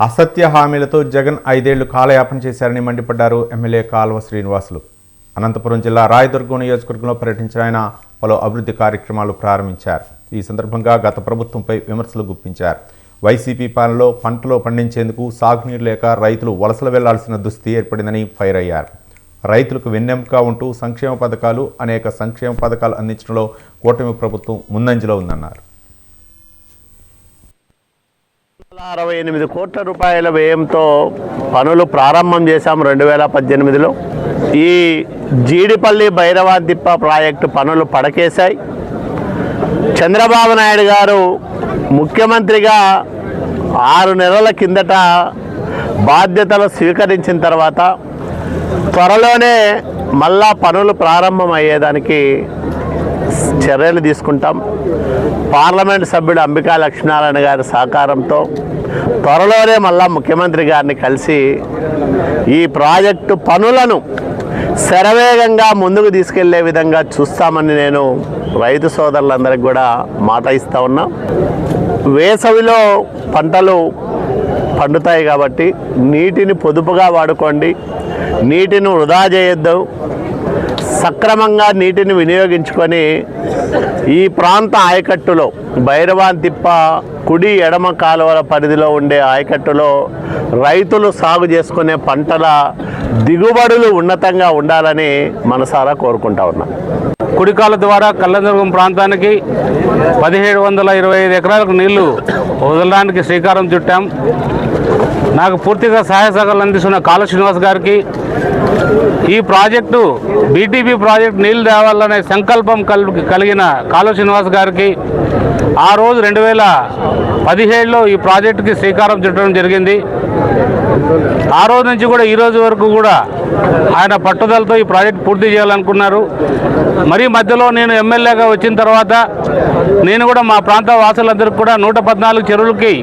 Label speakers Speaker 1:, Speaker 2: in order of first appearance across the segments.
Speaker 1: అసత్య హామీలతో జగన్ ఐదేళ్ళు కాలయాపన చేశారని మండిపడ్డారు ఎమ్మెల్యే కాల్వ శ్రీనివాసులు. అనంతపురం జిల్లా రాయదుర్గం నియోజకవర్గంలో పర్యటించిన ఆయన పలు అభివృద్ధి కార్యక్రమాలు ప్రారంభించారు. ఈ సందర్భంగా గత ప్రభుత్వంపై విమర్శలు గుప్పించారు. వైసీపీ పాలనలో పంటలు పండించేందుకు సాగునీరు లేక రైతులు వలసలు వెళ్ళాల్సిన దుస్థితి ఏర్పడిందని ఫైర్ అయ్యారు. రైతులకు వెన్నెంపుగా ఉంటూ సంక్షేమ పథకాలు అనేక సంక్షేమ పథకాలు అందించడంలో కూటమి ప్రభుత్వం ముందంజలో ఉందన్నారు
Speaker 2: వందల అరవై ఎనిమిది కోట్ల రూపాయల వ్యయంతో పనులు ప్రారంభం చేశాం రెండు వేల పద్దెనిమిదిలో. ఈ జీడిపల్లి భైరవాదిప్ప ప్రాజెక్టు పనులు పడకేశాయి. చంద్రబాబు నాయుడు గారు ముఖ్యమంత్రిగా ఆరు నెలల కిందట బాధ్యతలు స్వీకరించిన తర్వాత త్వరలోనే మళ్ళా పనులు ప్రారంభం అయ్యేదానికి చర్యలు తీసుకుంటాం. పార్లమెంట్ సభ్యుడు అంబికా లక్ష్మీనారాయణ గారి సహకారంతో త్వరలోనే మళ్ళా ముఖ్యమంత్రి గారిని కలిసి ఈ ప్రాజెక్టు పనులను శరవేగంగా ముందుకు తీసుకెళ్ళే విధంగా చూస్తామని నేను రైతు సోదరులందరికీ కూడా మాట ఇస్తా ఉన్నా. వేసవిలో పంటలు పండుతాయి కాబట్టి నీటిని పొదుపుగా వాడుకోండి. నీటిని వృధా చేయొద్దు. సక్రమంగా నీటిని వినియోగించుకొని ఈ ప్రాంత ఆయకట్టులో భైరవాన్ తిప్ప కుడి ఎడమ కాలువల పరిధిలో ఉండే ఆయకట్టులో రైతులు సాగు చేసుకునే పంటల దిగుబడులు ఉన్నతంగా ఉండాలని మనసారా కోరుకుంటా ఉన్నాం.
Speaker 3: కుడికాల ద్వారా కళ్ళదుర్గం ప్రాంతానికి పదిహేడు వందల ఇరవై ఐదు ఎకరాలకు నీళ్ళు వదలడానికి శ్రీకారం చుట్టాం. నాకు పూర్తిగా సహాయ సహకారాలు అందిస్తున్న కాల శ్రీనివాస్ గారికి ఈ ప్రాజెక్టు బీటీపీ ప్రాజెక్టు నీళ్ళు తేవాలనే సంకల్పం కల్ కలిగిన కాల శ్రీనివాస్ గారికి ఆ రోజు రెండు వేల పదిహేడులో ఈ ప్రాజెక్టుకి శ్రీకారం చుట్టడం జరిగింది. ఆ రోజు నుంచి కూడా ఈ రోజు వరకు కూడా ఆయన పట్టుదలతో ఈ ప్రాజెక్ట్ పూర్తి చేయాలనుకున్నారు. మరీ మధ్యలో నేను ఎమ్మెల్యేగా వచ్చిన తర్వాత నేను కూడా మా ప్రాంత వాసులందరికీ కూడా నూట పద్నాలుగు చెరువులకి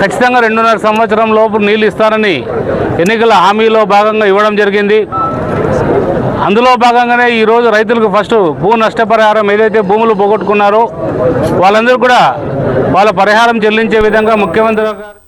Speaker 3: ఖచ్చితంగా రెండున్నర సంవత్సరంలో లోపు నీళ్ళు ఇస్తానని ఎన్నికల హామీలో భాగంగా ఇవ్వడం జరిగింది. అందులో భాగంగానే ఈరోజు రైతులకు ఫస్ట్ భూ నష్టపరిహారం ఏదైతే భూములు పోగొట్టుకున్నారో వాళ్ళందరూ కూడా వాళ్ళ పరిహారం చెల్లించే విధంగా ముఖ్యమంత్రి గారు